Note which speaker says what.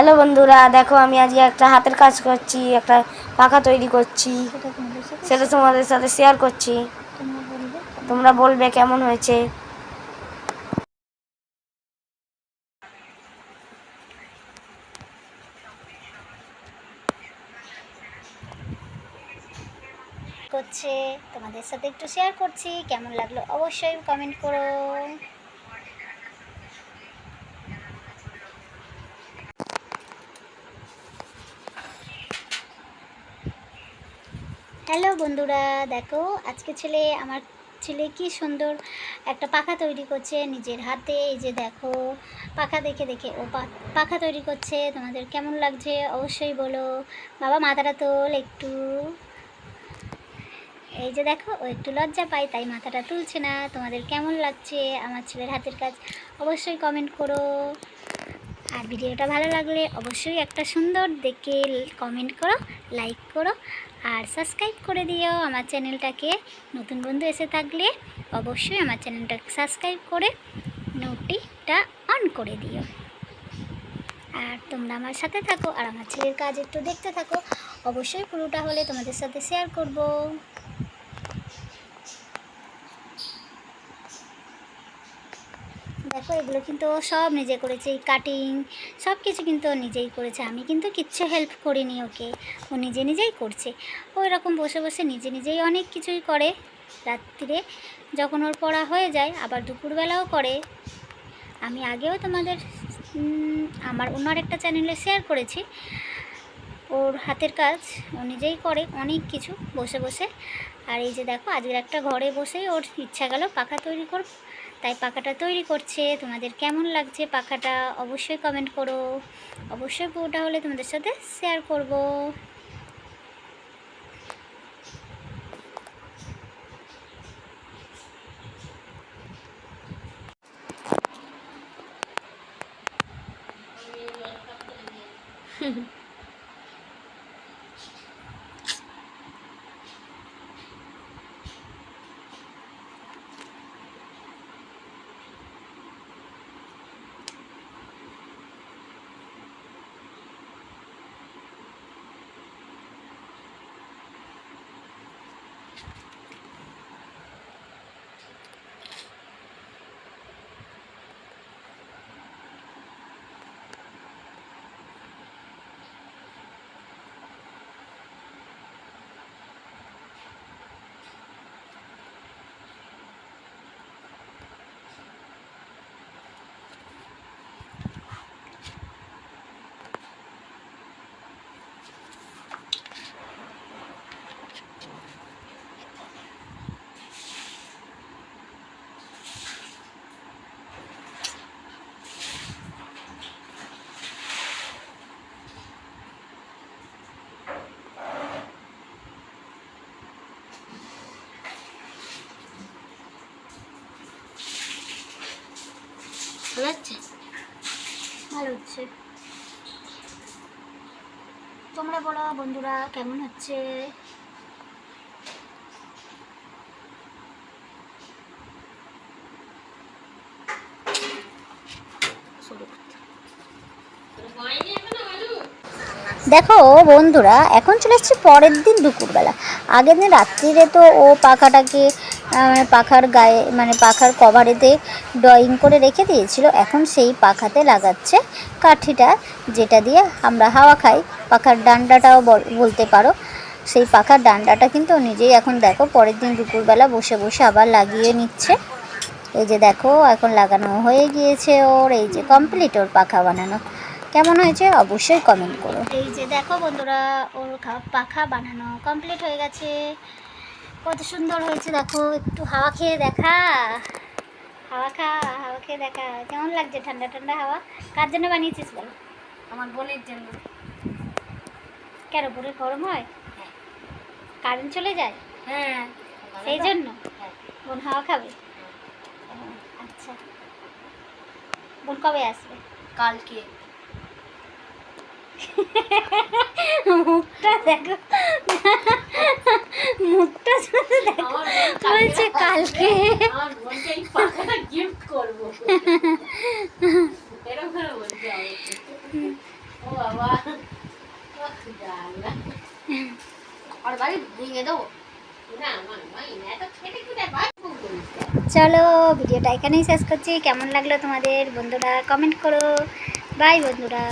Speaker 1: Hello বন্ধুরা, দেখো আমি আজকে একটা হাতের কাজ করছি, একটা পাখা তৈরি করছি।
Speaker 2: সেটা তোমাদের সাথে
Speaker 1: শেয়ার করছি।
Speaker 2: তোমরা বলবে
Speaker 1: কেমন হয়েছে।
Speaker 2: করছে তোমাদের সাথে একটু শেয়ার করছি, কেমন লাগল অবশ্যই কমেন্ট করো। হ্যালো বন্ধুরা, দেখো, আজকে ছেলে, আমার ছেলে কি সুন্দর একটা পাখা তৈরি করছে নিজের হাতে। এই যে দেখো, পাখা দেখে দেখে, ও পাখা তৈরি করছে। তোমাদের কেমন লাগছে অবশ্যই বলো। বাবা, মাথাটা তোল একটু। এই যে দেখো, ও একটু লজ্জা পায়, তাই মাথাটা তুলছে না। তোমাদের কেমন লাগছে আমার ছেলের হাতের কাজ অবশ্যই কমেন্ট করো। আর ভিডিওটা ভালো লাগলে অবশ্যই একটা সুন্দর দেখে কমেন্ট করো লাইক করো, আর সাবস্ক্রাইব করে দিও। আমার চ্যানেলটাকে নতুন বন্ধু এসে থাকলে অবশ্যই আমার চ্যানেলটাকে সাবস্ক্রাইব করে নোটিটা অন করে দিও। আর তোমরা আমার সাথে থাকো, আর আমার ছেলের কাজ একটু দেখতে থাকো। অবশ্যই পুরোটা হলে তোমাদের সাথে শেয়ার করব। দেখো এগুলো কিন্তু ও সব নিজে করেছে, এই কাটিং সব কিছু কিন্তু ও নিজেই করেছে। আমি কিন্তু কিচ্ছু হেল্প করিনি ওকে। ও নিজে নিজেই করছে। ও এরকম বসে বসে নিজে নিজেই অনেক কিছুই করে রাত্রিরে যখন ওর পড়া হয়ে যায়, আবার দুপুরবেলাও করে। আমি আগেও তোমাদের আমার অন্য একটা চ্যানেলে শেয়ার করেছি। ওর হাতের কাজ, ও নিজেই করে অনেক কিছু বসে বসে। আর এই যে দেখো, আজকের একটা ঘরে বসেই ওর ইচ্ছা গেল পাখা তৈরি করব। তাই পাখাটা তৈরি করছে। তোমাদের কেমন লাগছে পাখাটা অবশ্যই কমেন্ট করো। অবশ্যই পুরোটা হলে তোমাদের সাথে শেয়ার করব।
Speaker 1: ভালো হচ্ছে
Speaker 2: ভালো হচ্ছে তোমরা বলো বন্ধুরা কেমন হচ্ছে? দেখো বন্ধুরা এখন চলে এসছে পরের দিন দুপুরবেলা। আগের দিন রাত্রিরে তো ও পাখাটাকে আহ, পাখার গায়ে মানে পাখার কভারেতে ড্রয়িং করে রেখে দিয়েছিল। এখন সেই পাখাতে লাগাচ্ছে কাঠিটা যেটা দিয়ে আমরা হাওয়া খাই। পাখার ডান্ডাটাও বল- বলতে পারো। সেই পাখার ডান্ডাটা কিন্তু নিজেই এখন দেখো পরের দিন দুপুরবেলা বসে বসে আবার লাগিয়ে নিচ্ছে। এই যে দেখো এখন লাগানো হয়ে গিয়েছে ওর এই যে কমপ্লিট ওর পাখা বানানো। কেমন হয়েছে অবশ্যই কমেন্ট করো। এই যে দেখো বন্ধুরা ওর পাখা বানানো কমপ্লিট হয়ে গেছে। কত সুন্দর হয়েছে দেখো। একটু হাওয়া খেয়ে দেখা। হাওয়া খা হাওয়া খেয়ে দেখা। কেমন লাগছে ঠান্ডা ঠান্ডা হাওয়া? কার জন্য বানিয়েছিস বলো?
Speaker 1: আমার বোনের জন্য।
Speaker 2: কেন পুরো গরম হয়? কারেন্ট চলে যায়?
Speaker 1: হ্যাঁ।
Speaker 2: সেই জন্য?
Speaker 1: হ্যাঁ।
Speaker 2: বোন হাওয়া খাবে? ও, আচ্ছা। বোন কবে আসবে?
Speaker 1: কালকে।
Speaker 2: মুখটা দেখো। মুখটা বলছে কালকে। চলো ভিডিওটা এখানেই শেষ করছি। কেমন লাগল তোমাদের বন্ধুরা কমেন্ট করো। বাই বন্ধুরা।